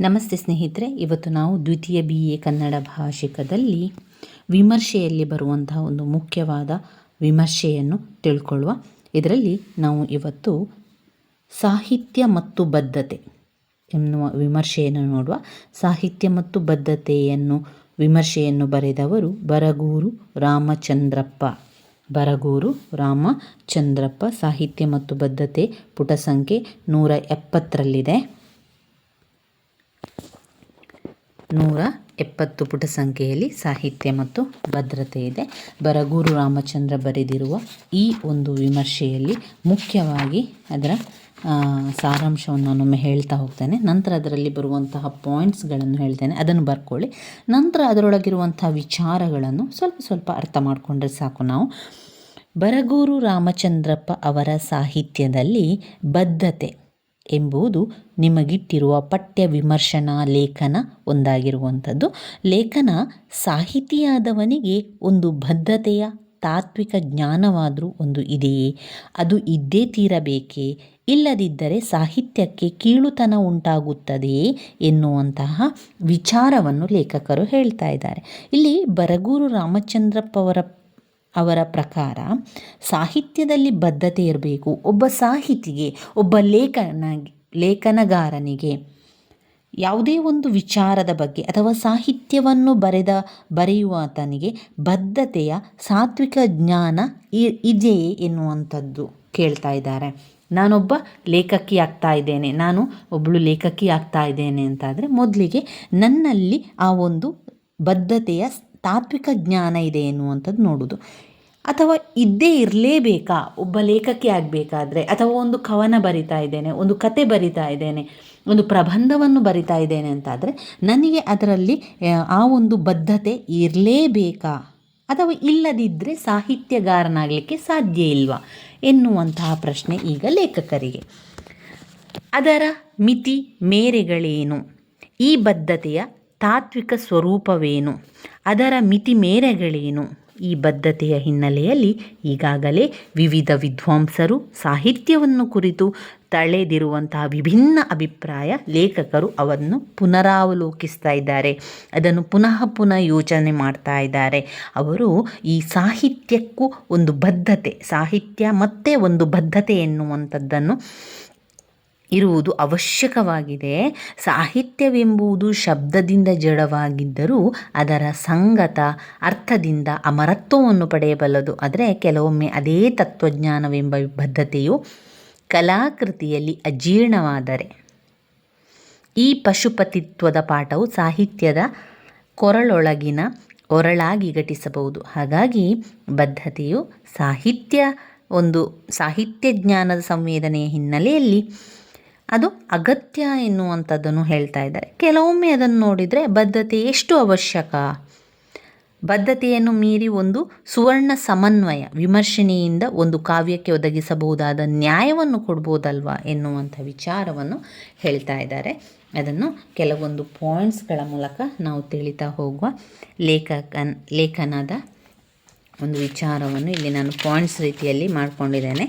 ನಮಸ್ತೆ ಸ್ನೇಹಿತರೆ, ಇವತ್ತು ನಾವು ದ್ವಿತೀಯ ಬಿ ಎ ಕನ್ನಡ ಭಾಷಿಕದಲ್ಲಿ ವಿಮರ್ಶೆಯಲ್ಲಿ ಬರುವಂತಹ ಒಂದು ಮುಖ್ಯವಾದ ವಿಮರ್ಶೆಯನ್ನು ತಿಳ್ಕೊಳ್ಳುವ. ಇದರಲ್ಲಿ ನಾವು ಇವತ್ತು ಸಾಹಿತ್ಯ ಮತ್ತು ಬದ್ಧತೆ ಎನ್ನುವ ವಿಮರ್ಶೆಯನ್ನು ನೋಡುವ. ಸಾಹಿತ್ಯ ಮತ್ತು ಬದ್ಧತೆಯನ್ನು ವಿಮರ್ಶೆಯನ್ನು ಬರೆದವರು ಬರಗೂರು ರಾಮಚಂದ್ರಪ್ಪ. ಬರಗೂರು ರಾಮಚಂದ್ರಪ್ಪ ಸಾಹಿತ್ಯ ಮತ್ತು ಬದ್ಧತೆ ಪುಟ ಸಂಖ್ಯೆ ನೂರ ಎಪ್ಪತ್ತರಲ್ಲಿದೆ. ನೂರ ಎಪ್ಪತ್ತು ಪುಟ ಸಂಖ್ಯೆಯಲ್ಲಿ ಸಾಹಿತ್ಯ ಮತ್ತು ಭದ್ರತೆ ಇದೆ. ಬರಗೂರು ರಾಮಚಂದ್ರ ಬರೆದಿರುವ ಈ ಒಂದು ವಿಮರ್ಶೆಯಲ್ಲಿ ಮುಖ್ಯವಾಗಿ ಅದರ ಸಾರಾಂಶವನ್ನು ನಾನೊಮ್ಮೆ ಹೇಳ್ತಾ ಹೋಗ್ತೇನೆ. ನಂತರ ಅದರಲ್ಲಿ ಬರುವಂತಹ ಪಾಯಿಂಟ್ಸ್ಗಳನ್ನು ಹೇಳ್ತೇನೆ. ಅದನ್ನು ಬರ್ಕೊಳ್ಳಿ. ನಂತರ ಅದರೊಳಗಿರುವಂಥ ವಿಚಾರಗಳನ್ನು ಸ್ವಲ್ಪ ಸ್ವಲ್ಪ ಅರ್ಥ ಮಾಡಿಕೊಂಡ್ರೆ ಸಾಕು ನಾವು. ಬರಗೂರು ರಾಮಚಂದ್ರಪ್ಪ ಅವರ ಸಾಹಿತ್ಯದಲ್ಲಿ ಬದ್ಧತೆ ಎಂಬುದು ನಿಮಗಿಟ್ಟಿರುವ ಪಠ್ಯ ವಿಮರ್ಶನಾ ಲೇಖನ ಒಂದಾಗಿರುವಂಥದ್ದು. ಲೇಖನ ಸಾಹಿತಿಯಾದವನಿಗೆ ಒಂದು ಬದ್ಧತೆಯ ತಾತ್ವಿಕ ಜ್ಞಾನವಾದರೂ ಒಂದು ಇದೆಯೇ? ಅದು ಇದ್ದೇ ತೀರಬೇಕೇ? ಇಲ್ಲದಿದ್ದರೆ ಸಾಹಿತ್ಯಕ್ಕೆ ಕೀಳುತನ ಉಂಟಾಗುತ್ತದೆಯೇ ಎನ್ನುವಂತಹ ವಿಚಾರವನ್ನು ಲೇಖಕರು ಹೇಳ್ತಾ ಇದ್ದಾರೆ. ಇಲ್ಲಿ ಬರಗೂರು ರಾಮಚಂದ್ರಪ್ಪ ಅವರ ಪ್ರಕಾರ ಸಾಹಿತ್ಯದಲ್ಲಿ ಬದ್ಧತೆ ಇರಬೇಕು. ಒಬ್ಬ ಸಾಹಿತಿಗೆ, ಒಬ್ಬ ಲೇಖನ ಲೇಖನಗಾರನಿಗೆ ಯಾವುದೇ ಒಂದು ವಿಚಾರದ ಬಗ್ಗೆ ಅಥವಾ ಸಾಹಿತ್ಯವನ್ನು ಬರೆದ, ಬರೆಯುವಾತನಿಗೆ ಬದ್ಧತೆಯ ಸಾತ್ವಿಕ ಜ್ಞಾನ ಇದೆಯೇ ಎನ್ನುವಂಥದ್ದು ಕೇಳ್ತಾ ಇದ್ದಾರೆ. ನಾನೊಬ್ಬ ಲೇಖಕಿ ಆಗ್ತಾ ಇದ್ದೇನೆ. ನಾನು ಒಬ್ಬಳು ಲೇಖಕಿ ಆಗ್ತಾ ಇದ್ದೇನೆ ಅಂತಾದರೆ ಮೊದಲಿಗೆ ನನ್ನಲ್ಲಿ ಆ ಒಂದು ಬದ್ಧತೆಯ ತಾತ್ವಿಕ ಜ್ಞಾನ ಇದೆ ಎನ್ನುವಂಥದ್ದು ನೋಡೋದು ಅಥವಾ ಇದ್ದೇ ಇರಲೇಬೇಕಾ? ಒಬ್ಬ ಲೇಖಕಿ ಆಗಬೇಕಾದ್ರೆ ಅಥವಾ ಒಂದು ಕವನ ಬರಿತಾ ಇದ್ದೇನೆ ಒಂದು ಕತೆ ಬರಿತಾ ಇದ್ದೇನೆ ಒಂದು ಪ್ರಬಂಧವನ್ನು ಬರಿತಾ ಇದ್ದೇನೆ ಅಂತಾದರೆ ನನಗೆ ಅದರಲ್ಲಿ ಆ, ಒಂದು ಬದ್ಧತೆ ಇರಲೇಬೇಕಾ? ಅಥವಾ ಇಲ್ಲದಿದ್ದರೆ ಸಾಹಿತ್ಯಗಾರನಾಗಲಿಕ್ಕೆ ಸಾಧ್ಯ ಇಲ್ವಾ? ಎನ್ನುವಂತಹ ಪ್ರಶ್ನೆ ಈಗ ಲೇಖಕರಿಗೆ. ಅದರ ಮಿತಿ ಮೇರೆಗಳೇನು? ಈ ಬದ್ಧತೆಯ ತಾತ್ವಿಕ ಸ್ವರೂಪವೇನು? ಅದರ ಮಿತಿ ಮೇರೆಗಳೇನು? ಈ ಬದ್ಧತೆಯ ಹಿನ್ನೆಲೆಯಲ್ಲಿ ಈಗಾಗಲೇ ವಿವಿಧ ವಿದ್ವಾಂಸರು ಸಾಹಿತ್ಯವನ್ನು ಕುರಿತು ತಳೆದಿರುವಂತಹ ವಿಭಿನ್ನ ಅಭಿಪ್ರಾಯ ಲೇಖಕರು ಅವನ್ನು ಪುನರಾವಲೋಕಿಸ್ತಾ ಇದ್ದಾರೆ. ಅದನ್ನು ಪುನಃ ಪುನಃ ಯೋಚನೆ ಮಾಡ್ತಾ ಇದ್ದಾರೆ. ಅವರು ಈ ಸಾಹಿತ್ಯಕ್ಕೂ ಒಂದು ಬದ್ಧತೆ, ಸಾಹಿತ್ಯ ಮತ್ತೆ ಒಂದು ಬದ್ಧತೆ ಎನ್ನುವಂಥದ್ದನ್ನು ಇರುವುದು ಅವಶ್ಯಕವಾಗಿದೆ. ಸಾಹಿತ್ಯವೆಂಬುದು ಶಬ್ದದಿಂದ ಜಡವಾಗಿದ್ದರೂ ಅದರ ಸಂಗತ, ಅರ್ಥದಿಂದ ಅಮರತ್ವವನ್ನು ಪಡೆಯಬಲ್ಲದು. ಆದರೆ ಕೆಲವೊಮ್ಮೆ ಅದೇ ತತ್ವಜ್ಞಾನವೆಂಬ ಬದ್ಧತೆಯು ಕಲಾಕೃತಿಯಲ್ಲಿ ಅಜೀರ್ಣವಾದರೆ ಈ ಪಶುಪತಿತ್ವದ ಪಾಠವು ಸಾಹಿತ್ಯದ ಕೊರಳೊಳಗಿನ ಒರಳಾಗಿ ಘಟಿಸಬಹುದು. ಹಾಗಾಗಿ ಬದ್ಧತೆಯು ಸಾಹಿತ್ಯ ಒಂದು ಸಾಹಿತ್ಯ ಜ್ಞಾನದ ಸಂವೇದನೆಯ ಹಿನ್ನೆಲೆಯಲ್ಲಿ ಅದು ಅಗತ್ಯ ಎನ್ನುವಂಥದ್ದನ್ನು ಹೇಳ್ತಾ ಇದ್ದಾರೆ. ಕೆಲವೊಮ್ಮೆ ಅದನ್ನು ನೋಡಿದರೆ ಬದ್ಧತೆ ಎಷ್ಟು ಅವಶ್ಯಕ? ಬದ್ಧತೆಯನ್ನು ಮೀರಿ ಒಂದು ಸುವರ್ಣ ಸಮನ್ವಯ, ವಿಮರ್ಶನೆಯಿಂದ ಒಂದು ಕಾವ್ಯಕ್ಕೆ ಒದಗಿಸಬಹುದಾದ ನ್ಯಾಯವನ್ನು ಕೊಡ್ಬೋದಲ್ವಾ ಎನ್ನುವಂಥ ವಿಚಾರವನ್ನು ಹೇಳ್ತಾ ಇದ್ದಾರೆ. ಅದನ್ನು ಕೆಲವೊಂದು ಪಾಯಿಂಟ್ಸ್ಗಳ ಮೂಲಕ ನಾವು ತಿಳಿತಾ ಹೋಗುವ ಲೇಖಕನ್, ಲೇಖನದ ಒಂದು ವಿಚಾರವನ್ನು ಇಲ್ಲಿ ನಾನು ಪಾಯಿಂಟ್ಸ್ ರೀತಿಯಲ್ಲಿ ಮಾಡಿಕೊಂಡಿದ್ದೇನೆ.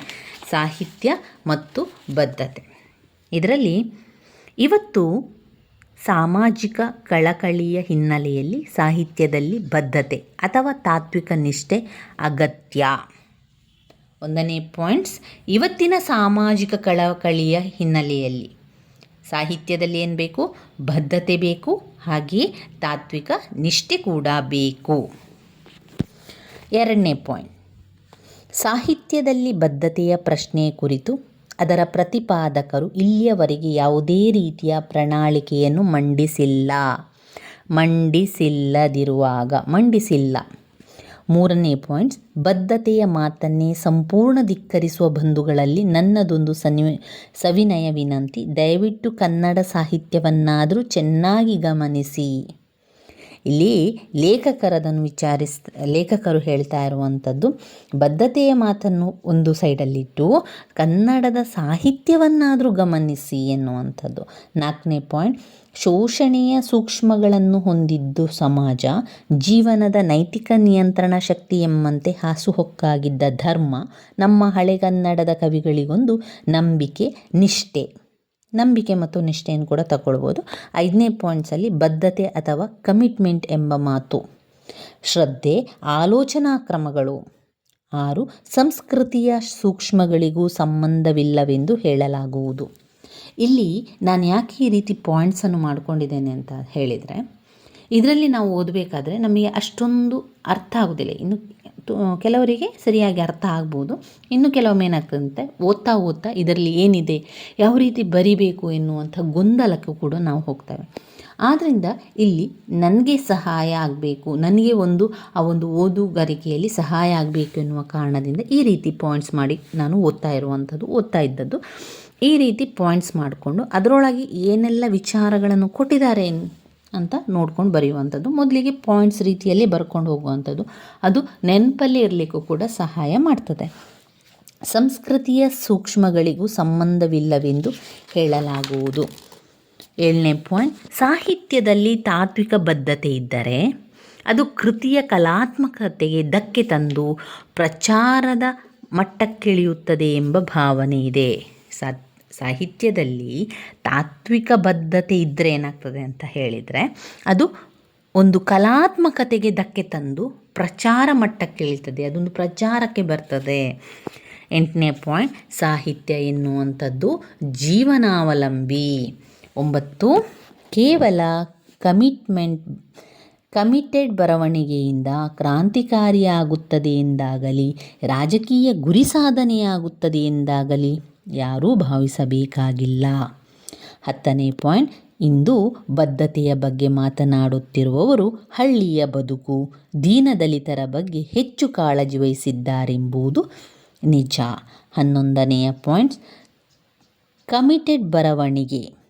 ಸಾಹಿತ್ಯ ಮತ್ತು ಬದ್ಧತೆ. ಇದರಲ್ಲಿ ಇವತ್ತು ಸಾಮಾಜಿಕ ಕಳಕಳಿಯ ಹಿನ್ನೆಲೆಯಲ್ಲಿ ಸಾಹಿತ್ಯದಲ್ಲಿ ಬದ್ಧತೆ ಅಥವಾ ತಾತ್ವಿಕ ನಿಷ್ಠೆ ಅಗತ್ಯ. ಒಂದನೇ ಪಾಯಿಂಟ್ಸ್, ಇವತ್ತಿನ ಸಾಮಾಜಿಕ ಕಳಕಳಿಯ ಹಿನ್ನೆಲೆಯಲ್ಲಿ ಸಾಹಿತ್ಯದಲ್ಲಿ ಏನು ಬೇಕು? ಬದ್ಧತೆ ಬೇಕು, ಹಾಗೆಯೇ ತಾತ್ವಿಕ ನಿಷ್ಠೆ ಕೂಡ ಬೇಕು. ಎರಡನೇ ಪಾಯಿಂಟ್, ಸಾಹಿತ್ಯದಲ್ಲಿ ಬದ್ಧತೆಯ ಪ್ರಶ್ನೆ ಕುರಿತು ಅದರ ಪ್ರತಿಪಾದಕರು ಇಲ್ಲಿಯವರೆಗೆ ಯಾವುದೇ ರೀತಿಯ ಪ್ರಣಾಳಿಕೆಯನ್ನು ಮಂಡಿಸಿಲ್ಲ. ಮಂಡಿಸಿಲ್ಲದಿರುವಾಗ, ಮಂಡಿಸಿಲ್ಲ. ಮೂರನೇ ಪಾಯಿಂಟ್ಸ್ ಬದ್ಧತೆಯ ಮಾತನ್ನೇ ಸಂಪೂರ್ಣ ಧಿಕ್ಕರಿಸುವ ಬಂಧುಗಳಲ್ಲಿ ನನ್ನದೊಂದು ಸನಿ ಸವಿನಯ ವಿನಂತಿ, ದಯವಿಟ್ಟು ಕನ್ನಡ ಸಾಹಿತ್ಯವನ್ನಾದರೂ ಚೆನ್ನಾಗಿ ಗಮನಿಸಿ. ಇಲ್ಲಿ ಲೇಖಕರದನ್ನು ವಿಚಾರಿಸ್, ಲೇಖಕರು ಹೇಳ್ತಾ ಇರುವಂಥದ್ದು ಬದ್ಧತೆಯ ಮಾತನ್ನು ಒಂದು ಸೈಡಲ್ಲಿಟ್ಟು ಕನ್ನಡದ ಸಾಹಿತ್ಯವನ್ನಾದರೂ ಗಮನಿಸಿ ಎನ್ನುವಂಥದ್ದು. ನಾಲ್ಕನೇ ಪಾಯಿಂಟ್, ಶೋಷಣೆಯ ಸೂಕ್ಷ್ಮಗಳನ್ನು ಹೊಂದಿದ್ದು ಸಮಾಜ, ಜೀವನದ ನೈತಿಕ ನಿಯಂತ್ರಣ ಶಕ್ತಿ ಎಂಬಂತೆ ಹಾಸುಹೊಕ್ಕಾಗಿದ್ದ ಧರ್ಮ ನಮ್ಮ ಹಳೆಗನ್ನಡದ ಕವಿಗಳಿಗೊಂದು ನಂಬಿಕೆ, ನಿಷ್ಠೆ. ನಂಬಿಕೆ ಮತ್ತು ನಿಷ್ಠೆಯನ್ನು ಕೂಡ ತಗೊಳ್ಬೋದು. ಐದನೇ ಪಾಯಿಂಟ್ಸಲ್ಲಿ ಬದ್ಧತೆ ಅಥವಾ ಕಮಿಟ್ಮೆಂಟ್ ಎಂಬ ಮಾತು. ಶ್ರದ್ಧೆ, ಆಲೋಚನಾ ಕ್ರಮಗಳು. ಆರು, ಸಂಸ್ಕೃತಿಯ ಸೂಕ್ಷ್ಮಗಳಿಗೂ ಸಂಬಂಧವಿಲ್ಲವೆಂದು ಹೇಳಲಾಗುವುದು. ಇಲ್ಲಿ ನಾನು ಯಾಕೆ ಈ ರೀತಿ ಪಾಯಿಂಟ್ಸನ್ನು ಮಾಡ್ಕೊಂಡಿದ್ದೇನೆ ಅಂತ ಹೇಳಿದರೆ, ಇದರಲ್ಲಿ ನಾವು ಓದಬೇಕಾದ್ರೆ ನಮಗೆ ಅಷ್ಟೊಂದು ಅರ್ಥ ಆಗೋದಿಲ್ಲ. ಇನ್ನು ಕೆಲವರಿಗೆ ಸರಿಯಾಗಿ ಅರ್ಥ ಆಗ್ಬೋದು. ಇನ್ನು ಕೆಲವೊಮ್ಮೆ ಏನಾಗ್ತದಂತೆ, ಓದ್ತಾ ಓದ್ತಾ ಇದರಲ್ಲಿ ಏನಿದೆ, ಯಾವ ರೀತಿ ಬರಿಬೇಕು ಎನ್ನುವಂಥ ಗೊಂದಲಕ್ಕೂ ಕೂಡ ನಾವು ಹೋಗ್ತೇವೆ. ಆದ್ದರಿಂದ ಇಲ್ಲಿ ನನಗೆ ಸಹಾಯ ಆಗಬೇಕು, ನನಗೆ ಒಂದು, ಆ ಒಂದು ಓದುಗಾರಿಕೆಯಲ್ಲಿ ಸಹಾಯ ಆಗಬೇಕು ಎನ್ನುವ ಕಾರಣದಿಂದ ಈ ರೀತಿ ಪಾಯಿಂಟ್ಸ್ ಮಾಡಿ ನಾನು ಓದ್ತಾ ಇರುವಂಥದ್ದು, ಓದ್ತಾ ಇದ್ದದ್ದು. ಈ ರೀತಿ ಪಾಯಿಂಟ್ಸ್ ಮಾಡಿಕೊಂಡು ಅದರೊಳಗೆ ಏನೆಲ್ಲ ವಿಚಾರಗಳನ್ನು ಕೊಟ್ಟಿದ್ದಾರೆ ಅಂತ ನೋಡ್ಕೊಂಡು ಬರೆಯುವಂಥದ್ದು. ಮೊದಲಿಗೆ ಪಾಯಿಂಟ್ಸ್ ರೀತಿಯಲ್ಲಿ ಬರ್ಕೊಂಡು ಹೋಗುವಂಥದ್ದು. ಅದು ನೆನಪಲ್ಲಿ ಇರಲಿಕ್ಕೂ ಕೂಡ ಸಹಾಯ ಮಾಡ್ತದೆ. ಸಂಸ್ಕೃತಿಯ ಸೂಕ್ಷ್ಮಗಳಿಗೂ ಸಂಬಂಧವಿಲ್ಲವೆಂದು ಹೇಳಲಾಗುವುದು. ಏಳನೇ ಪಾಯಿಂಟ್ ಸಾಹಿತ್ಯದಲ್ಲಿ ತಾತ್ವಿಕ ಬದ್ಧತೆ ಇದ್ದರೆ ಅದು ಕೃತಿಯ ಕಲಾತ್ಮಕತೆಗೆ ಧಕ್ಕೆ ತಂದು ಪ್ರಚಾರದ ಮಟ್ಟಕ್ಕಿಳಿಯುತ್ತದೆ ಎಂಬ ಭಾವನೆ ಇದೆ. ಸಾ ಸಾಹಿತ್ಯದಲ್ಲಿ ತಾತ್ವಿಕ ಬದ್ಧತೆ ಇದ್ದರೆ ಏನಾಗ್ತದೆ ಅಂತ ಹೇಳಿದರೆ, ಅದು ಒಂದು ಕಲಾತ್ಮಕತೆಗೆ ಧಕ್ಕೆ ತಂದು ಪ್ರಚಾರ ಮಟ್ಟಕ್ಕೆ ಇಳಿತದೆ. ಅದೊಂದು ಪ್ರಚಾರಕ್ಕೆ ಬರ್ತದೆ. ಎಂಟನೇ ಪಾಯಿಂಟ್, ಸಾಹಿತ್ಯ ಎನ್ನುವಂಥದ್ದು ಜೀವನಾವಲಂಬಿ. ಒಂಬತ್ತು, ಕೇವಲ ಕಮಿಟ್ಮೆಂಟ್, ಕಮಿಟೆಡ್ ಬರವಣಿಗೆಯಿಂದ ಕ್ರಾಂತಿಕಾರಿಯಾಗುತ್ತದೆ ಎಂದಾಗಲಿ, ರಾಜಕೀಯ ಗುರಿ ಸಾಧನೆಯಾಗುತ್ತದೆ ಎಂದಾಗಲಿ ಯಾರೂ ಭಾವಿಸಬೇಕಾಗಿಲ್ಲ. ಹತ್ತನೇ ಪಾಯಿಂಟ್, ಇಂದು ಬದ್ಧತೆಯ ಬಗ್ಗೆ ಮಾತನಾಡುತ್ತಿರುವವರು ಹಳ್ಳಿಯ ಬದುಕು, ದೀನದಲಿತರ ಬಗ್ಗೆ ಹೆಚ್ಚು ಕಾಳಜಿ ವಹಿಸಿದ್ದಾರೆಂಬುದು ನಿಜ. ಹನ್ನೊಂದನೆಯ ಪಾಯಿಂಟ್, ಕಮಿಟೆಡ್ ಬರವಣಿಗೆ.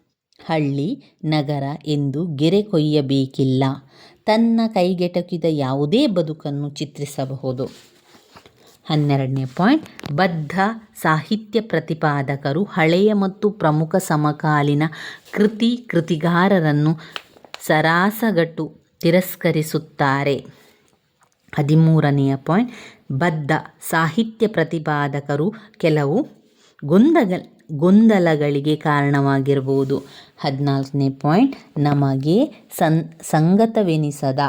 ಹಳ್ಳಿ, ನಗರ ಎಂದು ಗೆರೆ ಕೊಯ್ಯಬೇಕಿಲ್ಲ. ತನ್ನ ಕೈಗೆಟಕಿದ ಯಾವುದೇ ಬದುಕನ್ನು ಚಿತ್ರಿಸಬಹುದು. ಹನ್ನೆರಡನೇ ಪಾಯಿಂಟ್. ಬದ್ಧ ಸಾಹಿತ್ಯ ಪ್ರತಿಪಾದಕರು ಹಳೆಯ ಮತ್ತು ಪ್ರಮುಖ ಸಮಕಾಲೀನ ಕೃತಿ ಕೃತಿಗಾರರನ್ನು ಸರಾಸಗಟ್ಟು ತಿರಸ್ಕರಿಸುತ್ತಾರೆ. ಹದಿಮೂರನೆಯ ಪಾಯಿಂಟ್. ಬದ್ಧ ಸಾಹಿತ್ಯ ಪ್ರತಿಪಾದಕರು ಕೆಲವು ಗೊಂದಲ ಗೊಂದಲಗಳಿಗೆ ಕಾರಣವಾಗಿರ್ಬೋದು ಹದಿನಾಲ್ಕನೇ ಪಾಯಿಂಟ್. ನಮಗೆ ಸನ್, ಸಂಗತವೆನಿಸದ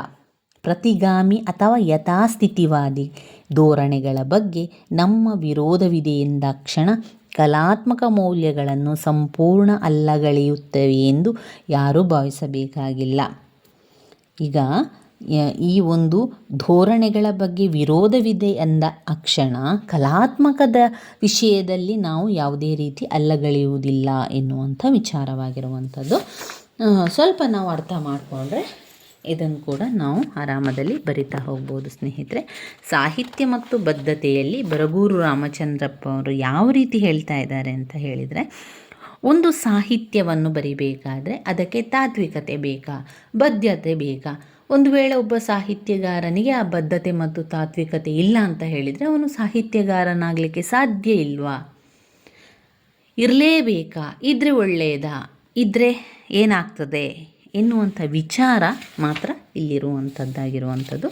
ಪ್ರತಿಗಾಮಿ ಅಥವಾ ಯಥಾಸ್ಥಿತಿವಾದಿ. ಧೋರಣೆಗಳ ಬಗ್ಗೆ ನಮ್ಮ ವಿರೋಧವಿದೆ ಎಂದಾಕ್ಷಣ ಕಲಾತ್ಮಕ ಮೌಲ್ಯಗಳನ್ನು ಸಂಪೂರ್ಣ ಅಲ್ಲಗಳೆಯುತ್ತವೆ ಎಂದು ಯಾರೂ ಭಾವಿಸಬೇಕಾಗಿಲ್ಲ. ಈಗ ಈ ಒಂದು ಧೋರಣೆಗಳ ಬಗ್ಗೆ ವಿರೋಧವಿದೆ ಎಂದ ಅಕ್ಷಣ ಕಲಾತ್ಮಕದ ವಿಷಯದಲ್ಲಿ ನಾವು ಯಾವುದೇ ರೀತಿ ಅಲ್ಲಗಳೆಯುವುದಿಲ್ಲ ಎನ್ನುವಂಥ ವಿಚಾರವಾಗಿರುವಂಥದ್ದು. ಸ್ವಲ್ಪ ನಾವು ಅರ್ಥ ಮಾಡಿಕೊಂಡ್ರೆ ಇದನ್ನು ಕೂಡ ನಾವು ಆರಾಮದಲ್ಲಿ ಬರಿತಾ ಹೋಗ್ಬೋದು, ಸ್ನೇಹಿತರೆ. ಸಾಹಿತ್ಯ ಮತ್ತು ಬದ್ಧತೆಯಲ್ಲಿ ಬರಗೂರು ರಾಮಚಂದ್ರಪ್ಪ ಅವರು ಯಾವ ರೀತಿ ಹೇಳ್ತಾ ಇದ್ದಾರೆ ಅಂತ ಹೇಳಿದರೆ, ಒಂದು ಸಾಹಿತ್ಯವನ್ನು ಬರಿಬೇಕಾದರೆ ಅದಕ್ಕೆ ತಾತ್ವಿಕತೆ ಬೇಕಾ, ಬದ್ಧತೆ ಬೇಕಾ? ಒಂದು ವೇಳೆ ಒಬ್ಬ ಸಾಹಿತ್ಯಗಾರನಿಗೆ ಆ ಬದ್ಧತೆ ಮತ್ತು ತಾತ್ವಿಕತೆ ಇಲ್ಲ ಅಂತ ಹೇಳಿದರೆ ಅವನು ಸಾಹಿತ್ಯಗಾರನಾಗಲಿಕ್ಕೆ ಸಾಧ್ಯ ಇಲ್ವಾ? ಇರಲೇಬೇಕಾ? ಇದ್ರೆ ಒಳ್ಳೆಯದಾ ಇದ್ದರೆ ಏನಾಗ್ತದೆ? ಎನ್ನುವಂಥ ವಿಚಾರ ಮಾತ್ರ ಇಲ್ಲಿರುವಂಥದ್ದಾಗಿರುವಂಥದ್ದು.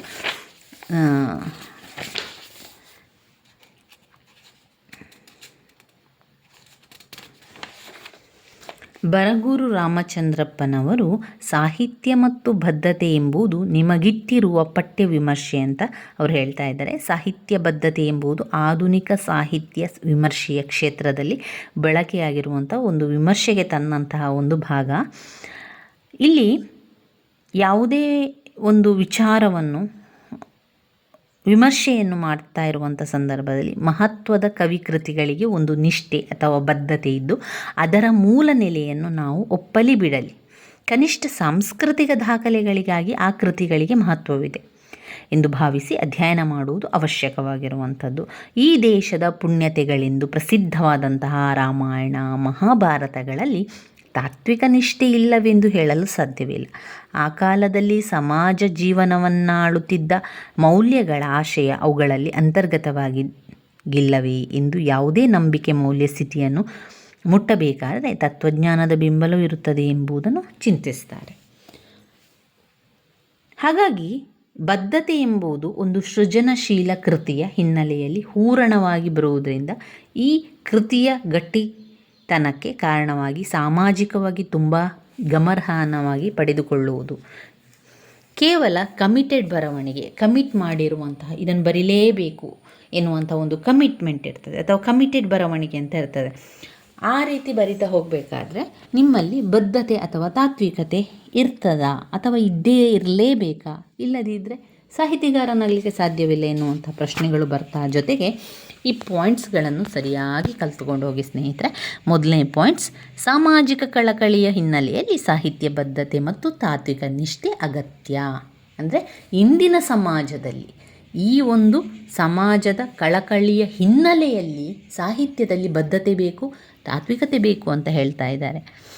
ಬರಗೂರು ರಾಮಚಂದ್ರಪ್ಪನವರು ಸಾಹಿತ್ಯ ಮತ್ತು ಬದ್ಧತೆ ಎಂಬುದು ನಿಮಗಿಟ್ಟಿರುವ ಪಠ್ಯ ವಿಮರ್ಶೆ ಅಂತ ಅವ್ರು ಹೇಳ್ತಾ ಇದ್ದಾರೆ. ಸಾಹಿತ್ಯ ಬದ್ಧತೆ ಎಂಬುದು ಆಧುನಿಕ ಸಾಹಿತ್ಯ ವಿಮರ್ಶೆಯ ಕ್ಷೇತ್ರದಲ್ಲಿ ಬಳಕೆಯಾಗಿರುವಂಥ ಒಂದು ವಿಮರ್ಶೆಗೆ ತನ್ನಂತಹ ಒಂದು ಭಾಗ. ಇಲ್ಲಿ ಯಾವುದೇ ಒಂದು ವಿಚಾರವನ್ನು, ವಿಮರ್ಶೆಯನ್ನು ಮಾಡ್ತಾ ಇರುವಂಥ ಸಂದರ್ಭದಲ್ಲಿ ಮಹತ್ವದ ಕವಿಕೃತಿಗಳಿಗೆ ಒಂದು ನಿಷ್ಠೆ ಅಥವಾ ಬದ್ಧತೆ ಇದ್ದು ಅದರ ಮೂಲ ನೆಲೆಯನ್ನು ನಾವು ಒಪ್ಪಲಿ ಬಿಡಲಿ. ಕನಿಷ್ಠ ಸಾಂಸ್ಕೃತಿಕ ದಾಖಲೆಗಳಿಗಾಗಿ ಆ ಕೃತಿಗಳಿಗೆ ಮಹತ್ವವಿದೆ ಎಂದು ಭಾವಿಸಿ ಅಧ್ಯಯನ ಮಾಡುವುದು ಅವಶ್ಯಕವಾಗಿರುವಂಥದ್ದು. ಈ ದೇಶದ ಪುಣ್ಯತೆಗಳೆಂದು ಪ್ರಸಿದ್ಧವಾದಂತಹ ರಾಮಾಯಣ, ಮಹಾಭಾರತಗಳಲ್ಲಿ ತಾತ್ವಿಕ ನಿಷ್ಠೆ ಇಲ್ಲವೆಂದು ಹೇಳಲು ಸಾಧ್ಯವಿಲ್ಲ. ಆ ಕಾಲದಲ್ಲಿ ಸಮಾಜ ಜೀವನವನ್ನಾಳುತ್ತಿದ್ದ ಮೌಲ್ಯಗಳ ಆಶಯ ಅವುಗಳಲ್ಲಿ ಅಂತರ್ಗತವಾಗಿಲ್ಲವೇ ಎಂದು ಯಾವುದೇ ನಂಬಿಕೆ ಮೌಲ್ಯ ಸ್ಥಿತಿಯನ್ನು ಮುಟ್ಟಬೇಕಾದರೆ ತತ್ವಜ್ಞಾನದ ಬೆಂಬಲವೂ ಇರುತ್ತದೆ ಎಂಬುದನ್ನು ಚಿಂತಿಸ್ತಾರೆ. ಹಾಗಾಗಿ ಬದ್ಧತೆ ಎಂಬುದು ಒಂದು ಸೃಜನಶೀಲ ಕೃತಿಯ ಹಿನ್ನೆಲೆಯಲ್ಲಿ ಹೂರಣವಾಗಿ ಬರುವುದರಿಂದ ಈ ಕೃತಿಯ ಗಟ್ಟಿ ತನಕ್ಕೆ ಕಾರಣವಾಗಿ ಸಾಮಾಜಿಕವಾಗಿ ತುಂಬ ಗಮರ್ಹಾನವಾಗಿ ಪಡೆದುಕೊಳ್ಳುವುದು. ಕೇವಲ ಕಮಿಟೆಡ್ ಬರವಣಿಗೆ ಕಮಿಟ್ ಮಾಡಿರುವಂತಹ, ಇದನ್ನು ಬರೀಲೇಬೇಕು ಎನ್ನುವಂಥ ಒಂದು ಕಮಿಟ್ಮೆಂಟ್ ಇರ್ತದೆ. ಅಥವಾ ಕಮಿಟೆಡ್ ಬರವಣಿಗೆ ಅಂತ ಇರ್ತದೆ. ಆ ರೀತಿ ಬರಿತಾ ಹೋಗಬೇಕಾದ್ರೆ ನಿಮ್ಮಲ್ಲಿ ಬದ್ಧತೆ ಅಥವಾ ತಾತ್ವಿಕತೆ ಇರ್ತದಾ ಅಥವಾ ಇದ್ದೇ ಇರಲೇಬೇಕಾ? ಇಲ್ಲದಿದ್ದರೆ ಸಾಹಿತಿಗಾರನಾಗಲಿಕ್ಕೆ ಸಾಧ್ಯವಿಲ್ಲ ಎನ್ನುವಂಥ ಪ್ರಶ್ನೆಗಳು ಬರ್ತಾ ಜೊತೆಗೆ ಈ ಪಾಯಿಂಟ್ಸ್ಗಳನ್ನು ಸರಿಯಾಗಿ ಕಲ್ತುಕೊಂಡು ಹೋಗಿ ಸ್ನೇಹಿತರೆ, ಮೊದಲನೇ ಪಾಯಿಂಟ್ಸ್ ಸಾಮಾಜಿಕ ಕಳಕಳಿಯ ಹಿನ್ನೆಲೆಯಲ್ಲಿ ಸಾಹಿತ್ಯ ಬದ್ಧತೆ ಮತ್ತು ತಾತ್ವಿಕ ನಿಷ್ಠೆ ಅಗತ್ಯ. ಅಂದರೆ ಇಂದಿನ ಸಮಾಜದಲ್ಲಿ ಈ ಒಂದು ಸಮಾಜದ ಕಳಕಳಿಯ ಹಿನ್ನೆಲೆಯಲ್ಲಿ ಸಾಹಿತ್ಯದಲ್ಲಿ ಬದ್ಧತೆ ಬೇಕು, ತಾತ್ವಿಕತೆ ಬೇಕು ಅಂತ ಹೇಳ್ತಾ ಇದ್ದಾರೆ.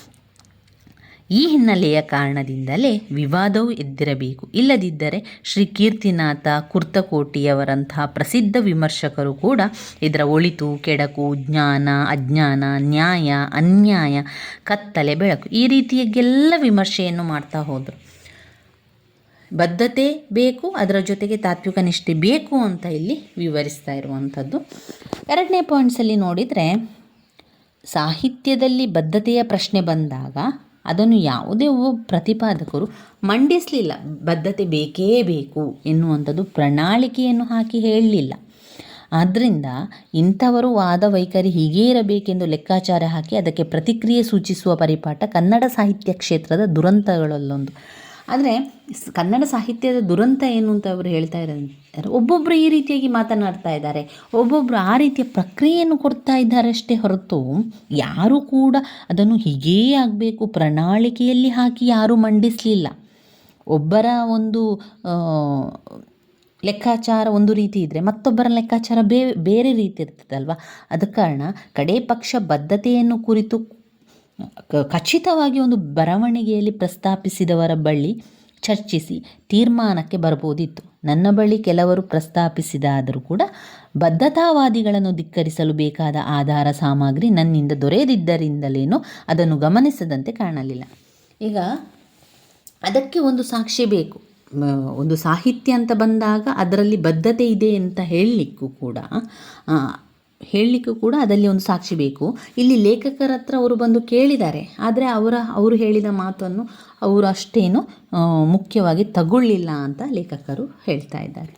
ಈ ಹಿನ್ನೆಲೆಯ ಕಾರಣದಿಂದಲೇ ವಿವಾದವು ಎದ್ದಿರಬೇಕು. ಇಲ್ಲದಿದ್ದರೆ ಶ್ರೀ ಕೀರ್ತಿನಾಥ ಕುರ್ತಕೋಟಿಯವರಂತಹ ಪ್ರಸಿದ್ಧ ವಿಮರ್ಶಕರು ಕೂಡ ಇದರ ಒಳಿತು, ಕೆಡಕು, ಜ್ಞಾನ, ಅಜ್ಞಾನ, ನ್ಯಾಯ, ಅನ್ಯಾಯ, ಕತ್ತಲೆ, ಬೆಳಕು ಈ ರೀತಿಯಾಗೆಲ್ಲ ವಿಮರ್ಶೆಯನ್ನು ಮಾಡ್ತಾ ಹೋದರು. ಬದ್ಧತೆ ಬೇಕು, ಅದರ ಜೊತೆಗೆ ತಾತ್ವಿಕ ನಿಷ್ಠೆ ಬೇಕು ಅಂತ ಇಲ್ಲಿ ವಿವರಿಸ್ತಾ ಇರುವಂಥದ್ದು. ಎರಡನೇ ಪಾಯಿಂಟ್ಸಲ್ಲಿ ನೋಡಿದರೆ, ಸಾಹಿತ್ಯದಲ್ಲಿ ಬದ್ಧತೆಯ ಪ್ರಶ್ನೆ ಬಂದಾಗ ಅದನ್ನು ಯಾವುದೇ ಒಬ್ಬ ಪ್ರತಿಪಾದಕರು ಮಂಡಿಸಲಿಲ್ಲ. ಬದ್ಧತೆ ಬೇಕೇ ಬೇಕು ಎನ್ನುವಂಥದ್ದು ಪ್ರಣಾಳಿಕೆಯನ್ನು ಹಾಕಿ ಹೇಳಲಿಲ್ಲ. ಆದ್ದರಿಂದ ಇಂಥವರು ವಾದ ವೈಖರಿ ಹೀಗೇ ಇರಬೇಕೆಂದು ಲೆಕ್ಕಾಚಾರ ಹಾಕಿ ಅದಕ್ಕೆ ಪ್ರತಿಕ್ರಿಯೆ ಸೂಚಿಸುವ ಪರಿಪಾಠ ಕನ್ನಡ ಸಾಹಿತ್ಯ ಕ್ಷೇತ್ರದ ದುರಂತಗಳಲ್ಲೊಂದು. ಆದರೆ ಕನ್ನಡ ಸಾಹಿತ್ಯದ ದುರಂತ ಏನು ಅಂತ ಅವರು ಹೇಳ್ತಾ ಇದ್ದಾರೆ ಒಬ್ಬೊಬ್ಬರು ಈ ರೀತಿಯಾಗಿ ಮಾತನಾಡ್ತಾ ಇದ್ದಾರೆ. ಒಬ್ಬೊಬ್ಬರು ಆ ರೀತಿಯ ಪ್ರಕ್ರಿಯೆಯನ್ನು ಕೊಡ್ತಾ ಇದ್ದಾರಷ್ಟೇ ಹೊರತು ಯಾರೂ ಕೂಡ ಅದನ್ನು ಹೀಗೇ ಆಗಬೇಕು, ಪ್ರಣಾಳಿಕೆಯಲ್ಲಿ ಹಾಕಿ ಯಾರೂ ಮಂಡಿಸಲಿಲ್ಲ. ಒಬ್ಬರ ಒಂದು ಲೆಕ್ಕಾಚಾರ ಒಂದು ರೀತಿ ಇದ್ದರೆ ಮತ್ತೊಬ್ಬರ ಲೆಕ್ಕಾಚಾರ ಬೇ, ಬೇರೆ ರೀತಿ ಇರ್ತದಲ್ವ? ಅದ ಕಾರಣ ಕಡೇ ಪಕ್ಷ ಬದ್ಧತೆಯನ್ನು ಕುರಿತು ಖಚಿತವಾಗಿ ಒಂದು ಬರವಣಿಗೆಯಲ್ಲಿ ಪ್ರಸ್ತಾಪಿಸಿದವರ ಬಳಿ ಚರ್ಚಿಸಿ ತೀರ್ಮಾನಕ್ಕೆ ಬರಬಹುದಿತ್ತು. ನನ್ನ ಬಳಿ ಕೆಲವರು ಪ್ರಸ್ತಾಪಿಸಿದಾದರೂ ಕೂಡ ಬದ್ಧತಾವಾದಿಗಳನ್ನು ಧಿಕ್ಕರಿಸಲು ಬೇಕಾದ ಆಧಾರ ಸಾಮಗ್ರಿ ನನ್ನಿಂದ ದೊರೆಯದಿದ್ದರಿಂದಲೇನೋ ಅದನ್ನು ಗಮನಿಸದಂತೆ ಕಾಣಲಿಲ್ಲ. ಈಗ ಅದಕ್ಕೆ ಒಂದು ಸಾಕ್ಷಿ ಬೇಕು. ಒಂದು ಸಾಹಿತ್ಯ ಅಂತ ಬಂದಾಗ ಅದರಲ್ಲಿ ಬದ್ಧತೆ ಇದೆ ಅಂತ ಹೇಳಲಿಕ್ಕೂ ಕೂಡ ಹೇಳಲಿಕ್ಕೂ ಕೂಡ ಅದರಲ್ಲಿ ಒಂದು ಸಾಕ್ಷಿ ಬೇಕು. ಇಲ್ಲಿ ಲೇಖಕರ ಹತ್ರ ಅವರು ಬಂದು ಕೇಳಿದ್ದಾರೆ. ಆದರೆ ಅವರ, ಅವರು ಹೇಳಿದ ಮಾತನ್ನು ಅವರು ಅಷ್ಟೇನು ಮುಖ್ಯವಾಗಿ ತಗೊಳ್ಳಿಲ್ಲ ಅಂತ ಲೇಖಕರು ಹೇಳ್ತಾ ಇದ್ದಾರೆ.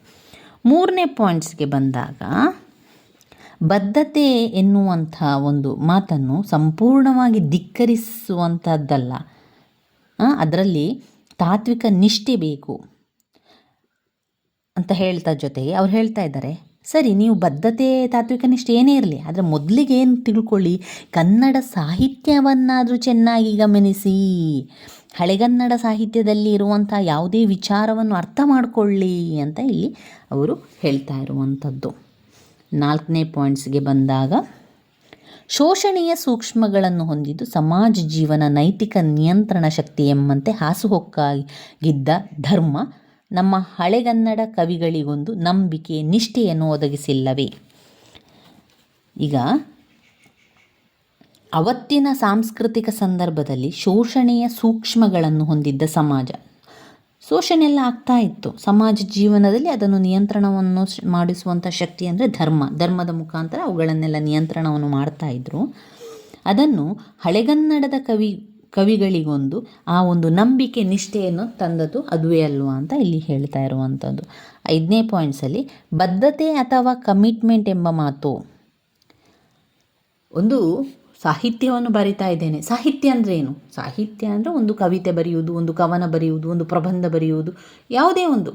ಮೂರನೇ ಪಾಯಿಂಟ್ಸ್ಗೆ ಬಂದಾಗ, ಬದ್ಧತೆ ಎನ್ನುವಂಥ ಒಂದು ಮಾತನ್ನು ಸಂಪೂರ್ಣವಾಗಿ ಧಿಕ್ಕರಿಸುವಂಥದ್ದಲ್ಲ. ಅದರಲ್ಲಿ ತಾತ್ವಿಕ ನಿಷ್ಠೆ ಬೇಕು ಅಂತ ಹೇಳ್ತಾ ಜೊತೆಗೆ ಅವ್ರು ಹೇಳ್ತಾ ಇದ್ದಾರೆ. ಸರಿ, ನೀವು ಬದ್ಧತೆ ತಾತ್ವಿಕ ನಿಷ್ಠೆ ಏನೇ ಇರಲಿ, ಆದರೆ ಮೊದಲಿಗೆ ಏನು ತಿಳ್ಕೊಳ್ಳಿ, ಕನ್ನಡ ಸಾಹಿತ್ಯವನ್ನಾದರೂ ಚೆನ್ನಾಗಿ ಗಮನಿಸಿ. ಹಳೆಗನ್ನಡ ಸಾಹಿತ್ಯದಲ್ಲಿ ಇರುವಂಥ ಯಾವುದೇ ವಿಚಾರವನ್ನು ಅರ್ಥ ಮಾಡಿಕೊಳ್ಳಿ ಅಂತ ಇಲ್ಲಿ ಅವರು ಹೇಳ್ತಾ ಇರುವಂಥದ್ದು. ನಾಲ್ಕನೇ ಪಾಯಿಂಟ್ಸ್ಗೆ ಬಂದಾಗ, ಶೋಷಣೆಯ ಸೂಕ್ಷ್ಮಗಳನ್ನು ಹೊಂದಿದ್ದು ಸಮಾಜ ಜೀವನ ನೈತಿಕ ನಿಯಂತ್ರಣ ಶಕ್ತಿ ಎಂಬಂತೆ ಹಾಸುಹೊಕ್ಕಾಗಿದ್ದ ಧರ್ಮ ನಮ್ಮ ಹಳೆಗನ್ನಡ ಕವಿಗಳಿಗೊಂದು ನಂಬಿಕೆ, ನಿಷ್ಠೆಯನ್ನು ಒದಗಿಸಿಲ್ಲವೇ? ಈಗ ಅವತ್ತಿನ ಸಾಂಸ್ಕೃತಿಕ ಸಂದರ್ಭದಲ್ಲಿ ಶೋಷಣೆಯ ಸೂಕ್ಷ್ಮಗಳನ್ನು ಹೊಂದಿದ್ದ ಸಮಾಜ. ಶೋಷಣೆ ಎಲ್ಲ ಆಗ್ತಾ ಇತ್ತು. ಸಮಾಜ ಜೀವನದಲ್ಲಿ ಅದನ್ನು ನಿಯಂತ್ರಣವನ್ನು ಮಾಡಿಸುವಂಥ ಶಕ್ತಿ ಅಂದರೆ ಧರ್ಮ. ಧರ್ಮದ ಮುಖಾಂತರ ಅವುಗಳನ್ನೆಲ್ಲ ನಿಯಂತ್ರಣವನ್ನು ಮಾಡ್ತಾ ಇದ್ದರು ಅದನ್ನು ಹಳೆಗನ್ನಡದ ಕವಿ ಕವಿಗಳಿಗೊಂದು, ಆ ಒಂದು ನಂಬಿಕೆ ನಿಷ್ಠೆಯನ್ನು ತಂದದ್ದು ಅದುವೇ ಅಲ್ವಾ ಅಂತ ಇಲ್ಲಿ ಹೇಳ್ತಾ ಇರುವಂಥದ್ದು. ಐದನೇ ಪಾಯಿಂಟ್ಸಲ್ಲಿ ಬದ್ಧತೆ ಅಥವಾ ಕಮಿಟ್ಮೆಂಟ್ ಎಂಬ ಮಾತು. ಒಂದು ಸಾಹಿತ್ಯವನ್ನು ಬರಿತಾ ಇದ್ದೇನೆ. ಸಾಹಿತ್ಯ ಅಂದರೆ ಏನು? ಸಾಹಿತ್ಯ ಅಂದರೆ ಒಂದು ಕವಿತೆ ಬರೆಯುವುದು, ಒಂದು ಕವನ ಬರೆಯುವುದು, ಒಂದು ಪ್ರಬಂಧ ಬರೆಯುವುದು, ಯಾವುದೇ ಒಂದು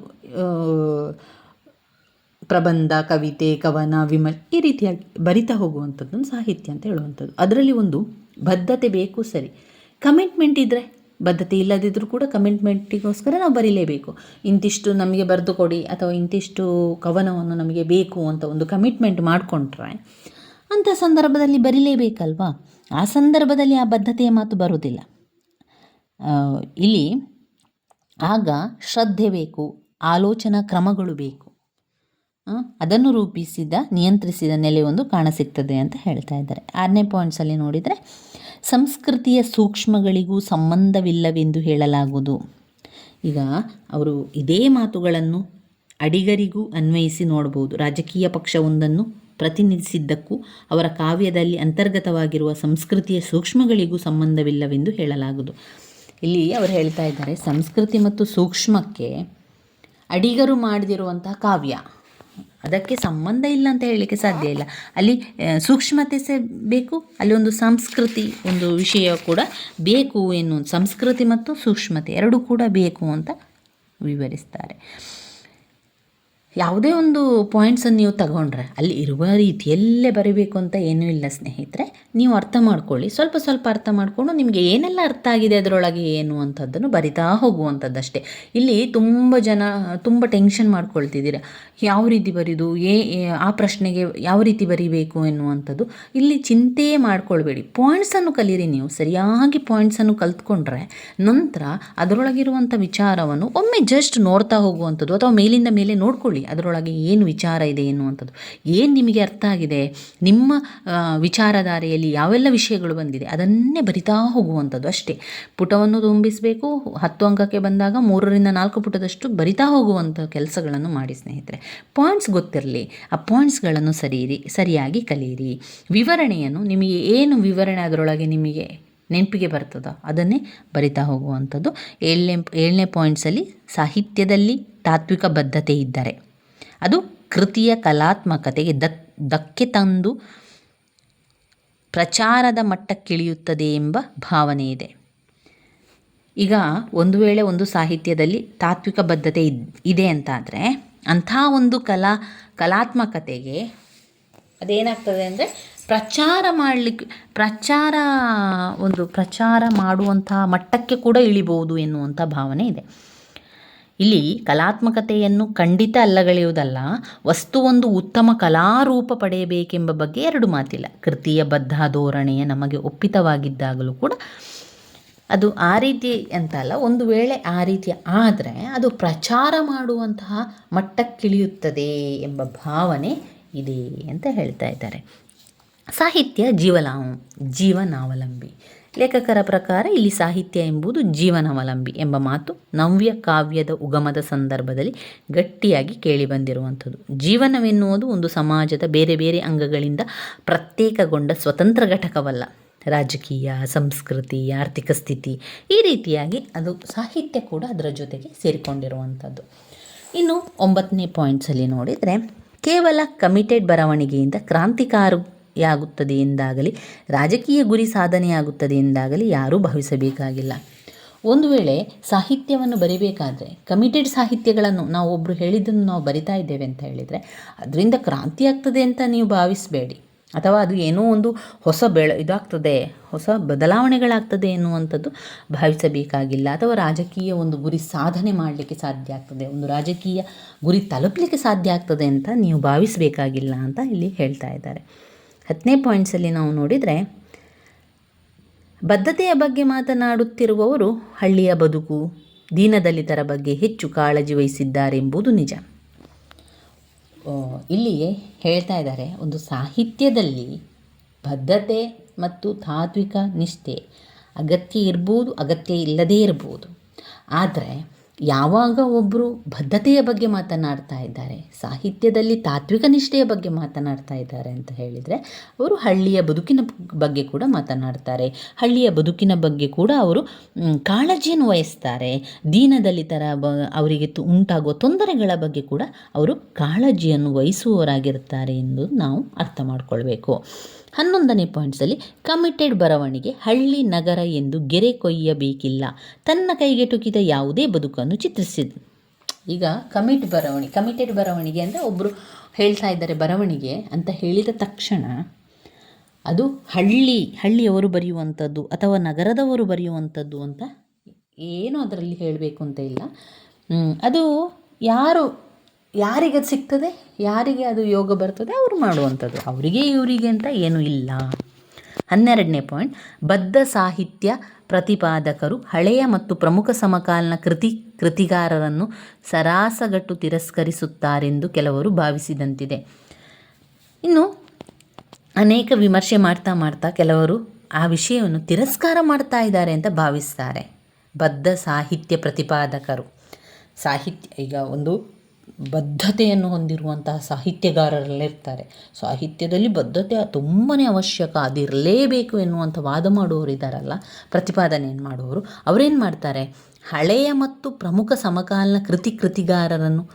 ಪ್ರಬಂಧ, ಕವಿತೆ, ಕವನ ವಿಮ ಈ ರೀತಿಯಾಗಿ ಬರಿತಾ ಹೋಗುವಂಥದ್ದನ್ನು ಸಾಹಿತ್ಯ ಅಂತ ಹೇಳುವಂಥದ್ದು. ಅದರಲ್ಲಿ ಒಂದು ಬದ್ಧತೆ ಬೇಕು ಸರಿ. ಕಮಿಟ್ಮೆಂಟ್ ಇದ್ದರೆ ಬದ್ಧತೆ ಇಲ್ಲದಿದ್ದರೂ ಕೂಡ ಕಮಿಟ್ಮೆಂಟಿಗೋಸ್ಕರ ನಾವು ಬರೀಲೇಬೇಕು. ಇಂತಿಷ್ಟು ನಮಗೆ ಬರೆದು ಕೊಡಿ ಅಥವಾ ಇಂತಿಷ್ಟು ಕವನವನ್ನು ನಮಗೆ ಬೇಕು ಅಂತ ಒಂದು ಕಮಿಟ್ಮೆಂಟ್ ಮಾಡಿಕೊಂಡ್ರೆ ಅಂಥ ಸಂದರ್ಭದಲ್ಲಿ ಬರೀಲೇಬೇಕಲ್ವಾ? ಆ ಸಂದರ್ಭದಲ್ಲಿ ಆ ಬದ್ಧತೆಯ ಮಾತು ಬರುವುದಿಲ್ಲ. ಇಲ್ಲಿ ಆಗ ಶ್ರದ್ಧೆ ಬೇಕು, ಆಲೋಚನಾ ಕ್ರಮಗಳು ಬೇಕು. ಅದನ್ನು ರೂಪಿಸಿದ, ನಿಯಂತ್ರಿಸಿದ ನೆಲೆಯೊಂದು ಕಾಣಸಿಗ್ತದೆ ಅಂತ ಹೇಳ್ತಾ ಇದ್ದಾರೆ. ಆರನೇ ಪಾಯಿಂಟ್ಸಲ್ಲಿ ನೋಡಿದರೆ ಸಂಸ್ಕೃತಿಯ ಸೂಕ್ಷ್ಮಗಳಿಗೂ ಸಂಬಂಧವಿಲ್ಲವೆಂದು ಹೇಳಲಾಗುವುದು. ಈಗ ಅವರು ಇದೇ ಮಾತುಗಳನ್ನು ಅಡಿಗರಿಗೂ ಅನ್ವಯಿಸಿ ನೋಡಬಹುದು. ರಾಜಕೀಯ ಪಕ್ಷವೊಂದನ್ನು ಪ್ರತಿನಿಧಿಸಿದ್ದಕ್ಕೂ ಅವರ ಕಾವ್ಯದಲ್ಲಿ ಅಂತರ್ಗತವಾಗಿರುವ ಸಂಸ್ಕೃತಿಯ ಸೂಕ್ಷ್ಮಗಳಿಗೂ ಸಂಬಂಧವಿಲ್ಲವೆಂದು ಹೇಳಲಾಗುವುದು. ಇಲ್ಲಿ ಅವರು ಹೇಳ್ತಾ ಇದ್ದಾರೆ, ಸಂಸ್ಕೃತಿ ಮತ್ತು ಸೂಕ್ಷ್ಮಕ್ಕೆ ಅಡಿಗರು ಮಾಡದಿರುವಂತಹ ಕಾವ್ಯ. ಅದಕ್ಕೆ ಸಂಬಂಧ ಇಲ್ಲ ಅಂತ ಹೇಳಲಿಕ್ಕೆ ಸಾಧ್ಯ ಇಲ್ಲ. ಅಲ್ಲಿ ಸೂಕ್ಷ್ಮತೆ ಸಹ ಬೇಕು, ಅಲ್ಲಿ ಒಂದು ಸಂಸ್ಕೃತಿ ಒಂದು ವಿಷಯ ಕೂಡ ಬೇಕು ಎನ್ನುವ ಸಂಸ್ಕೃತಿ ಮತ್ತು ಸೂಕ್ಷ್ಮತೆ ಎರಡೂ ಕೂಡ ಬೇಕು ಅಂತ ವಿವರಿಸ್ತಾರೆ. ಯಾವುದೇ ಒಂದು ಪಾಯಿಂಟ್ಸನ್ನು ನೀವು ತಗೊಂಡ್ರೆ, ಅಲ್ಲಿ ಇರುವ ರೀತಿಯಲ್ಲೇ ಬರೀಬೇಕು ಅಂತ ಏನೂ ಇಲ್ಲ ಸ್ನೇಹಿತರೆ. ನೀವು ಅರ್ಥ ಮಾಡ್ಕೊಳ್ಳಿ. ಸ್ವಲ್ಪ ಸ್ವಲ್ಪ ಅರ್ಥ ಮಾಡಿಕೊಂಡು ನಿಮಗೆ ಏನೆಲ್ಲ ಅರ್ಥ ಆಗಿದೆ ಅದರೊಳಗೆ ಏನು ಅಂಥದ್ದನ್ನು ಬರಿತಾ ಹೋಗುವಂಥದ್ದಷ್ಟೇ. ಇಲ್ಲಿ ತುಂಬ ಜನ, ತುಂಬ ಟೆನ್ಷನ್ ಮಾಡ್ಕೊಳ್ತಿದ್ದೀರ. ಯಾವ ರೀತಿ ಬರೀದು, ಏ ಆ ಪ್ರಶ್ನೆಗೆ ಯಾವ ರೀತಿ ಬರೀಬೇಕು ಎನ್ನುವಂಥದ್ದು ಇಲ್ಲಿ ಚಿಂತೆಯೇ ಮಾಡ್ಕೊಳ್ಬೇಡಿ. ಪಾಯಿಂಟ್ಸನ್ನು ಕಲೀರಿ ನೀವು. ಸರಿಯಾಗಿ ಪಾಯಿಂಟ್ಸನ್ನು ಕಲ್ತ್ಕೊಂಡ್ರೆ ನಂತರ ಅದರೊಳಗಿರುವಂಥ ವಿಚಾರವನ್ನು ಒಮ್ಮೆ ಜಸ್ಟ್ ನೋಡ್ತಾ ಹೋಗುವಂಥದ್ದು ಅಥವಾ ಮೇಲಿಂದ ಮೇಲೆ ನೋಡ್ಕೊಳ್ಳಿ. ಅದರೊಳಗೆ ಏನು ವಿಚಾರ ಇದೆ ಎನ್ನುವಂಥದ್ದು. ಏನು ನಿಮಗೆ ಅರ್ಥ ಆಗಿದೆ? ನಿಮ್ಮ ವಿಚಾರಧಾರೆಯಲ್ಲಿ ಯಾವೆಲ್ಲ ವಿಷಯಗಳು ಬಂದಿದೆ, ಅದನ್ನೇ ಬರಿತಾ ಹೋಗುವಂಥದ್ದು ಅಷ್ಟೇ. ಪುಟವನ್ನು ತುಂಬಿಸಬೇಕು, ಹತ್ತು ಅಂಕಕ್ಕೆ ಬಂದಾಗ ಮೂರರಿಂದ ನಾಲ್ಕು ಪುಟದಷ್ಟು ಬರಿತಾ ಹೋಗುವಂಥ ಕೆಲಸಗಳನ್ನು ಮಾಡಿ ಸ್ನೇಹಿತರೆ. ಪಾಯಿಂಟ್ಸ್ ಗೊತ್ತಿರಲಿ, ಆ ಪಾಯಿಂಟ್ಸ್ಗಳನ್ನು ಸರಿಯಿರಿ, ಸರಿಯಾಗಿ ಕಲಿಯಿರಿ. ವಿವರಣೆಯನ್ನು ನಿಮಗೆ ಏನು ವಿವರಣೆ ಅದರೊಳಗೆ ನಿಮಗೆ ನೆನಪಿಗೆ ಬರ್ತದೋ ಅದನ್ನೇ ಬರಿತಾ ಹೋಗುವಂಥದ್ದು. ಏಳನೇ ಏಳನೇ ಪಾಯಿಂಟ್ಸಲ್ಲಿ ಸಾಹಿತ್ಯದಲ್ಲಿ ತಾತ್ವಿಕ ಬದ್ಧತೆ ಇದ್ದರೆ. ಅದು ಕೃತಿಯ ಕಲಾತ್ಮಕತೆಗೆ ದಕ್ ಧಕ್ಕೆ ತಂದು ಪ್ರಚಾರದ ಮಟ್ಟಕ್ಕಿಳಿಯುತ್ತದೆ ಎಂಬ ಭಾವನೆ ಇದೆ. ಈಗ ಒಂದು ವೇಳೆ ಒಂದು ಸಾಹಿತ್ಯದಲ್ಲಿ ತಾತ್ವಿಕ ಬದ್ಧತೆ ಇದ್ ಅಂತಾದರೆ ಅಂಥ ಒಂದು ಕಲಾ, ಕಲಾತ್ಮಕತೆಗೆ ಅದೇನಾಗ್ತದೆ ಅಂದರೆ ಪ್ರಚಾರ ಮಾಡಲಿಕ್ಕೆ ಪ್ರಚಾರ, ಒಂದು ಪ್ರಚಾರ ಮಾಡುವಂಥ ಮಟ್ಟಕ್ಕೆ ಕೂಡ ಇಳಿಬೋದು ಎನ್ನುವಂಥ ಭಾವನೆ ಇದೆ. ಇಲ್ಲಿ ಕಲಾತ್ಮಕತೆಯನ್ನು ಖಂಡಿತ ಅಲ್ಲಗಳೆಯುವುದಲ್ಲ, ವಸ್ತುವೊಂದು ಉತ್ತಮ ಕಲಾರೂಪ ಪಡೆಯಬೇಕೆಂಬ ಬಗ್ಗೆ ಎರಡು ಮಾತಿಲ್ಲ. ಕೃತಿಯ ಬದ್ಧ ಧೋರಣೆಯ ನಮಗೆ ಒಪ್ಪಿತವಾಗಿದ್ದಾಗಲೂ ಕೂಡ ಅದು ಆ ರೀತಿ ಅಂತಲ್ಲ ಒಂದು ವೇಳೆ ಆ ರೀತಿ ಆದರೆ ಅದು ಪ್ರಚಾರ ಮಾಡುವಂತಹ ಮಟ್ಟಕ್ಕಿಳಿಯುತ್ತದೆ ಎಂಬ ಭಾವನೆ ಇದೆ ಅಂತ ಹೇಳ್ತಾ ಇದ್ದಾರೆ. ಸಾಹಿತ್ಯ ಜೀವಲಾ, ಜೀವನಾವಲಂಬಿ. ಲೇಖಕರ ಪ್ರಕಾರ ಇಲ್ಲಿ ಸಾಹಿತ್ಯ ಎಂಬುದು ಜೀವನಾವಲಂಬಿ ಎಂಬ ಮಾತು ನವ್ಯ ಕಾವ್ಯದ ಉಗಮದ ಸಂದರ್ಭದಲ್ಲಿ ಗಟ್ಟಿಯಾಗಿ ಕೇಳಿಬಂದಿರುವಂಥದ್ದು. ಜೀವನವೆನ್ನುವುದು ಒಂದು ಸಮಾಜದ ಬೇರೆ ಬೇರೆ ಅಂಗಗಳಿಂದ ಪ್ರತ್ಯೇಕಗೊಂಡ ಸ್ವತಂತ್ರ ಘಟಕವಲ್ಲ. ರಾಜಕೀಯ, ಸಂಸ್ಕೃತಿ, ಆರ್ಥಿಕ ಸ್ಥಿತಿ, ಈ ರೀತಿಯಾಗಿ ಅದು ಸಾಹಿತ್ಯ ಕೂಡ ಅದರ ಜೊತೆಗೆ ಸೇರಿಕೊಂಡಿರುವಂಥದ್ದು. ಇನ್ನು ಒಂಬತ್ತನೇ ಪಾಯಿಂಟ್ಸಲ್ಲಿ ನೋಡಿದರೆ ಕೇವಲ ಕಮಿಟೆಡ್ ಬರವಣಿಗೆಯಿಂದ ಕ್ರಾಂತಿಕಾರಿಯಾಗುತ್ತದೆ ಎಂದಾಗಲಿ, ರಾಜಕೀಯ ಗುರಿ ಸಾಧನೆಯಾಗುತ್ತದೆ ಎಂದಾಗಲಿ ಯಾರೂ ಭಾವಿಸಬೇಕಾಗಿಲ್ಲ. ಒಂದು ವೇಳೆ ಸಾಹಿತ್ಯವನ್ನು ಬರಿಬೇಕಾದ್ರೆ ಕಮಿಟೆಡ್ ಸಾಹಿತ್ಯಗಳನ್ನು ನಾವು ಒಬ್ಬರು ಹೇಳಿದ್ದನ್ನು ನಾವು ಬರಿತಾ ಇದ್ದೇವೆ ಅಂತ ಹೇಳಿದರೆ, ಅದರಿಂದ ಕ್ರಾಂತಿ ಆಗ್ತದೆ ಅಂತ ನೀವು ಭಾವಿಸಬೇಡಿ. ಅಥವಾ ಅದು ಏನೋ ಒಂದು ಹೊಸ ಬೆಳ ಇದಾಗ್ತದೆ, ಹೊಸ ಬದಲಾವಣೆಗಳಾಗ್ತದೆ ಎನ್ನುವಂಥದ್ದು ಭಾವಿಸಬೇಕಾಗಿಲ್ಲ. ಅಥವಾ ರಾಜಕೀಯ ಒಂದು ಗುರಿ ಸಾಧನೆ ಮಾಡಲಿಕ್ಕೆ ಸಾಧ್ಯ ಆಗ್ತದೆ, ಒಂದು ರಾಜಕೀಯ ಗುರಿ ತಲುಪಲಿಕ್ಕೆ ಸಾಧ್ಯ ಆಗ್ತದೆ ಅಂತ ನೀವು ಭಾವಿಸಬೇಕಾಗಿಲ್ಲ ಅಂತ ಇಲ್ಲಿ ಹೇಳ್ತಾ ಇದ್ದಾರೆ. ಹತ್ತನೇ ಪಾಯಿಂಟ್ಸಲ್ಲಿ ನಾವು ನೋಡಿದರೆ, ಬದ್ಧತೆಯ ಬಗ್ಗೆ ಮಾತನಾಡುತ್ತಿರುವವರು ಹಳ್ಳಿಯ ಬದುಕು, ದೀನದಲಿತರ ಬಗ್ಗೆ ಹೆಚ್ಚು ಕಾಳಜಿ ವಹಿಸಿದ್ದಾರೆಂಬುದು ನಿಜ. ಇಲ್ಲಿಯೇ ಇಲ್ಲಿ ಹೇಳ್ತಾ ಇದ್ದಾರೆ, ಒಂದು ಸಾಹಿತ್ಯದಲ್ಲಿ ಬದ್ಧತೆ ಮತ್ತು ತಾತ್ವಿಕ ನಿಷ್ಠೆ ಅಗತ್ಯ ಇರ್ಬೋದು, ಅಗತ್ಯ ಇಲ್ಲದೇ ಇರ್ಬೋದು. ಆದರೆ ಯಾವಾಗ ಒಬ್ಬರು ಬದ್ಧತೆಯ ಬಗ್ಗೆ ಮಾತನಾಡ್ತಾ ಇದ್ದಾರೆ, ಸಾಹಿತ್ಯದಲ್ಲಿ ತಾತ್ವಿಕ ನಿಷ್ಠೆಯ ಬಗ್ಗೆ ಮಾತನಾಡ್ತಾ ಇದ್ದಾರೆ ಅಂತ ಹೇಳಿದರೆ ಅವರು ಹಳ್ಳಿಯ ಬದುಕಿನ ಬಗ್ಗೆ ಕೂಡ ಮಾತನಾಡ್ತಾರೆ. ಹಳ್ಳಿಯ ಬದುಕಿನ ಬಗ್ಗೆ ಕೂಡ ಅವರು ಕಾಳಜಿಯನ್ನು ವಹಿಸ್ತಾರೆ. ದೀನದಲಿತರ ಬ, ಅವರಿಗೆ ಉಂಟಾಗುವ ತೊಂದರೆಗಳ ಬಗ್ಗೆ ಕೂಡ ಅವರು ಕಾಳಜಿಯನ್ನು ವಹಿಸುವವರಾಗಿರ್ತಾರೆ ಎಂದು ನಾವು ಅರ್ಥ ಮಾಡಿಕೊಳ್ಬೇಕು. ಹನ್ನೊಂದನೇ ಪಾಯಿಂಟ್ಸಲ್ಲಿ ಕಮಿಟೆಡ್ ಬರವಣಿಗೆ ಹಳ್ಳಿ ನಗರ ಎಂದು ಗೆರೆ ಕೊಯ್ಯಬೇಕಿಲ್ಲ. ತನ್ನ ಕೈಗೆಟುಕಿದ ಯಾವುದೇ ಬದುಕನ್ನು ಚಿತ್ರಿಸಿದ. ಈಗ ಕಮಿಟ್ ಬರವಣಿಗೆ ಕಮಿಟೆಡ್ ಬರವಣಿಗೆ ಅಂದರೆ ಒಬ್ಬರು ಹೇಳ್ತಾ ಇದ್ದಾರೆ ಬರವಣಿಗೆ ಅಂತ ಹೇಳಿದ ತಕ್ಷಣ ಅದು ಹಳ್ಳಿ, ಹಳ್ಳಿಯವರು ಬರೆಯುವಂಥದ್ದು ಅಥವಾ ನಗರದವರು ಬರೆಯುವಂಥದ್ದು ಅಂತ ಏನು ಅದರಲ್ಲಿ ಹೇಳಬೇಕು ಅಂತ ಇಲ್ಲ. ಅದು ಯಾರು ಯಾರಿಗೆ ಅದು ಸಿಗ್ತದೆ? ಯಾರಿಗೆ ಅದು ಯೋಗ ಬರ್ತದೆ? ಅವರು ಮಾಡುವಂಥದ್ದು. ಅವರಿಗೆ, ಇವರಿಗೆ ಅಂತ ಏನೂ ಇಲ್ಲ. ಹನ್ನೆರಡನೇ ಪಾಯಿಂಟ್. ಬದ್ಧ ಸಾಹಿತ್ಯ ಪ್ರತಿಪಾದಕರು, ಹಳೆಯ ಮತ್ತು ಪ್ರಮುಖ ಸಮಕಾಲೀನ ಕೃತಿ, ಕೃತಿಗಾರರನ್ನು ಸರಾಸಗಟ್ಟು ತಿರಸ್ಕರಿಸುತ್ತಾರೆಂದು ಕೆಲವರು ಭಾವಿಸಿದಂತಿದೆ. ಇನ್ನು ಅನೇಕ ವಿಮರ್ಶೆ ಮಾಡ್ತಾ ಮಾಡ್ತಾ ಕೆಲವರು ಆ ವಿಷಯವನ್ನು ತಿರಸ್ಕಾರ ಮಾಡ್ತಾ ಇದ್ದಾರೆ ಅಂತ ಭಾವಿಸ್ತಾರೆ. ಬದ್ಧ ಸಾಹಿತ್ಯ ಪ್ರತಿಪಾದಕರು. ಸಾಹಿತ್ಯ, ಈಗ ಒಂದು ಬದ್ಧತೆಯನ್ನು ಹೊಂದಿರುವಂತಹ ಸಾಹಿತ್ಯಗಾರರಲ್ಲಿರ್ತಾರೆ. ಸಾಹಿತ್ಯದಲ್ಲಿ ಬದ್ಧತೆ ತುಂಬಾ ಅವಶ್ಯಕ, ಅದಿರಲೇಬೇಕು ಎನ್ನುವಂಥ ವಾದ ಮಾಡುವವರು ಇದ್ದಾರಲ್ಲ, ಪ್ರತಿಪಾದನೆಯನ್ನು ಮಾಡುವವರು. ಅವರೇನು ಮಾಡ್ತಾರೆ? ಹಳೆಯ ಮತ್ತು ಪ್ರಮುಖ ಸಮಕಾಲೀನ ಕೃತಿ ಕೃತಿಗಾರರನ್ನು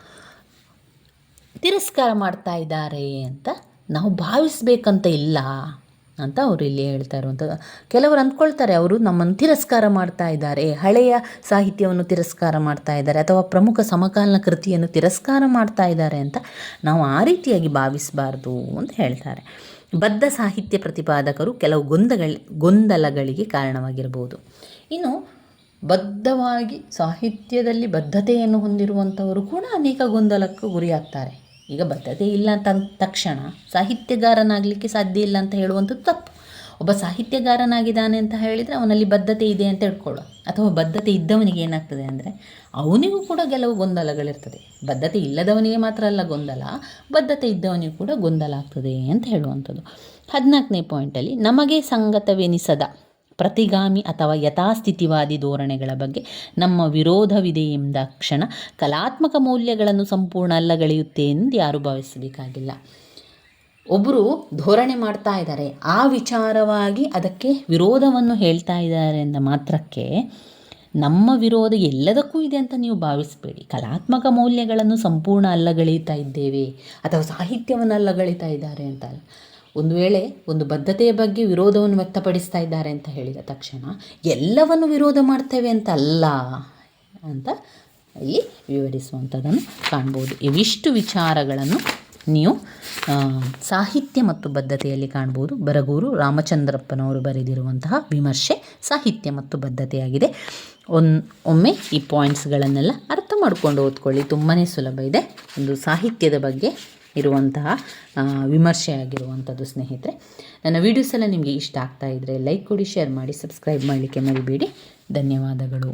ತಿರಸ್ಕಾರ ಮಾಡ್ತಾ ಇದ್ದಾರೆ ಅಂತ ನಾವು ಭಾವಿಸಬೇಕಂತ ಇಲ್ಲ. ಅಂತ ಅವರು ಇಲ್ಲಿ ಹೇಳ್ತಾ ಇರುವಂಥದ್ದು. ಕೆಲವರು ಅಂದ್ಕೊಳ್ತಾರೆ, ಅವರು ನಮ್ಮನ್ನು ತಿರಸ್ಕಾರ ಮಾಡ್ತಾ ಇದ್ದಾರೆ, ಹಳೆಯ ಸಾಹಿತ್ಯವನ್ನು ತಿರಸ್ಕಾರ ಮಾಡ್ತಾ ಇದ್ದಾರೆ, ಅಥವಾ ಪ್ರಮುಖ ಸಮಕಾಲೀನ ಕೃತಿಯನ್ನು ತಿರಸ್ಕಾರ ಮಾಡ್ತಾ ಇದ್ದಾರೆ ಅಂತ ನಾವು ಆ ರೀತಿಯಾಗಿ ಭಾವಿಸಬಾರ್ದು ಅಂತ ಹೇಳ್ತಾರೆ. ಬದ್ಧ ಸಾಹಿತ್ಯ ಪ್ರತಿಪಾದಕರು ಕೆಲವು ಗೊಂದಗಳ, ಗೊಂದಲಗಳಿಗೆ ಕಾರಣವಾಗಿರಬಹುದು ಇನ್ನು ಬದ್ಧವಾಗಿ ಸಾಹಿತ್ಯದಲ್ಲಿ ಬದ್ಧತೆಯನ್ನು ಹೊಂದಿರುವಂಥವರು ಕೂಡ ಅನೇಕ ಗೊಂದಲಕ್ಕೂ ಗುರಿಯಾಗ್ತಾರೆ. ಈಗ ಬದ್ಧತೆ ಇಲ್ಲ ಅಂತ ತಕ್ಷಣ ಸಾಹಿತ್ಯಗಾರನಾಗಲಿಕ್ಕೆ ಸಾಧ್ಯ ಇಲ್ಲ ಅಂತ ಹೇಳುವಂಥದ್ದು ತಪ್ಪು. ಒಬ್ಬ ಸಾಹಿತ್ಯಗಾರನಾಗಿದ್ದಾನೆ ಅಂತ ಹೇಳಿದರೆ ಅವನಲ್ಲಿ ಬದ್ಧತೆ ಇದೆ ಅಂತ ಹೇಳ್ಕೊಳ್ಳೋ ಅಥವಾ ಬದ್ಧತೆ ಇದ್ದವನಿಗೆ ಏನಾಗ್ತದೆ ಅಂದರೆ ಅವನಿಗೂ ಕೂಡ ಕೆಲವು ಗೊಂದಲಗಳಿರ್ತದೆ. ಬದ್ಧತೆ ಇಲ್ಲದವನಿಗೆ ಮಾತ್ರ ಅಲ್ಲ ಗೊಂದಲ, ಬದ್ಧತೆ ಇದ್ದವನಿಗೂ ಕೂಡ ಗೊಂದಲ ಆಗ್ತದೆ ಅಂತ ಹೇಳುವಂಥದ್ದು. ಹದಿನಾಲ್ಕನೇ ಪಾಯಿಂಟಲ್ಲಿ ನಮಗೆ ಸಂಗತವೆನಿಸದ. ಪ್ರತಿಗಾಮಿ ಅಥವಾ ಯಥಾಸ್ಥಿತಿವಾದಿ ಧೋರಣೆಗಳ ಬಗ್ಗೆ ನಮ್ಮ ವಿರೋಧವಿದೆ ಎಂದ ಕ್ಷಣ ಕಲಾತ್ಮಕ ಮೌಲ್ಯಗಳನ್ನು ಸಂಪೂರ್ಣ ಅಲ್ಲಗಳೆಯುತ್ತೆ ಎಂದು ಯಾರು ಭಾವಿಸಬೇಕಾಗಿಲ್ಲ. ಒಬ್ಬರು ಧೋರಣೆ ಮಾಡ್ತಾ ಇದ್ದಾರೆ, ಆ ವಿಚಾರವಾಗಿ ಅದಕ್ಕೆ ವಿರೋಧವನ್ನು ಹೇಳ್ತಾ ಇದ್ದಾರೆ ಎಂದ ಮಾತ್ರಕ್ಕೆ ನಮ್ಮ ವಿರೋಧ ಎಲ್ಲದಕ್ಕೂ ಇದೆ ಅಂತ ನೀವು ಭಾವಿಸಬೇಡಿ. ಕಲಾತ್ಮಕ ಮೌಲ್ಯಗಳನ್ನು ಸಂಪೂರ್ಣ ಅಲ್ಲಗಳೆಯುತ್ತಾ ಇದ್ದೇವೆ ಅಥವಾ ಸಾಹಿತ್ಯವನ್ನು ಅಲ್ಲಗಳಿತಾ ಇದ್ದಾರೆ ಅಂತ ಒಂದು ವೇಳೆ ಒಂದು ಬದ್ಧತೆಯ ಬಗ್ಗೆ ವಿರೋಧವನ್ನು ವ್ಯಕ್ತಪಡಿಸ್ತಾ ಇದ್ದಾರೆ ಅಂತ ಹೇಳಿದ ತಕ್ಷಣ ಎಲ್ಲವನ್ನು ವಿರೋಧ ಮಾಡ್ತೇವೆ ಅಂತ ಅಲ್ಲ ಅಂತ ಇಲ್ಲಿ ವಿವರಿಸುವಂಥದ್ದನ್ನು ಕಾಣ್ಬೋದು. ಇವಿಷ್ಟು ವಿಚಾರಗಳನ್ನು ನೀವು ಸಾಹಿತ್ಯ ಮತ್ತು ಬದ್ಧತೆಯಲ್ಲಿ ಕಾಣ್ಬೋದು. ಬರಗೂರು ರಾಮಚಂದ್ರಪ್ಪನವರು ಬರೆದಿರುವಂತಹ ವಿಮರ್ಶೆ ಸಾಹಿತ್ಯ ಮತ್ತು ಬದ್ಧತೆಯಾಗಿದೆ. ಒನ್, ಒಮ್ಮೆ ಈ ಪಾಯಿಂಟ್ಸ್ಗಳನ್ನೆಲ್ಲ ಅರ್ಥ ಮಾಡ್ಕೊಂಡು ಓದ್ಕೊಳ್ಳಿ. ತುಂಬಾ ಸುಲಭ ಇದೆ. ಒಂದು ಸಾಹಿತ್ಯದ ಬಗ್ಗೆ ಇರುವಂತಹ ವಿಮರ್ಶೆ ಆಗಿರುವಂಥದ್ದು ಸ್ನೇಹಿತರೆ. ನನ್ನ ವೀಡಿಯೋಸ್ ಎಲ್ಲ ನಿಮಗೆ ಇಷ್ಟ ಆಗ್ತಾ ಇದ್ದರೆ ಲೈಕ್ ಕೊಡಿ ಶೇರ್ ಮಾಡಿ ಸಬ್ಸ್ಕ್ರೈಬ್ ಮಾಡಲಿಕ್ಕೆ ಮರಿಬೇಡಿ. ಧನ್ಯವಾದಗಳು.